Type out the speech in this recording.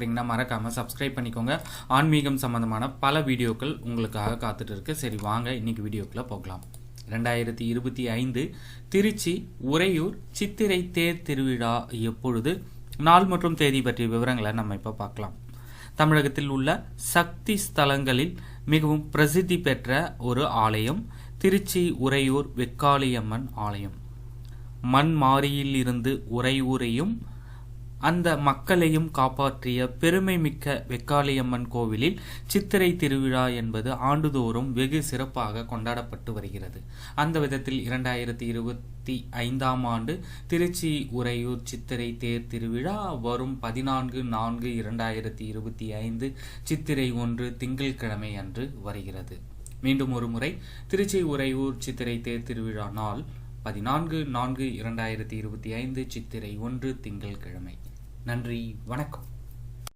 பார்க்குறீங்கன்னா மறக்காமல் சப்ஸ்கிரைப் பண்ணிக்கோங்க. ஆன்மீகம் சம்மந்தமான பல வீடியோக்கள் உங்களுக்காக காத்துட்டு இருக்கு. சரி வாங்க இன்னைக்கு வீடியோக்குள்ளே போகலாம். ரெண்டாயிரத்தி இருபத்தி ஐந்து திருச்சி உறையூர் சித்திரை தேர் திருவிழா எப்பொழுது? நாள் மற்றும் தேதி பற்றிய விவரங்களை நம்ம இப்போ பார்க்கலாம். தமிழகத்தில் உள்ள சக்தி ஸ்தலங்களில் மிகவும் பிரசித்தி பெற்ற ஒரு ஆலயம் திருச்சி உறையூர் வெக்காளியம்மன் ஆலயம். மண் மாரியில் இருந்து உறையூரையும் அந்த மக்களையும் காப்பாற்றிய பெருமை மிக்க வெக்காளியம்மன் கோவிலில் சித்திரை திருவிழா என்பது ஆண்டுதோறும் வெகு சிறப்பாக கொண்டாடப்பட்டு வருகிறது. அந்த விதத்தில் இரண்டாயிரத்தி இருபத்தி ஐந்தாம் ஆண்டு திருச்சி உறையூர் சித்திரை தேர் திருவிழா வரும் பதினான்கு நான்கு இரண்டாயிரத்தி இருபத்தி ஐந்து சித்திரை ஒன்று திங்கட்கிழமை அன்று வருகிறது. மீண்டும் ஒரு முறை திருச்சி உறையூர் சித்திரை தேர் திருவிழா நாள் பதினான்கு நான்கு இரண்டாயிரத்தி இருபத்தி ஐந்து சித்திரை ஒன்று திங்கள்கிழமை. நன்றி வணக்கம்.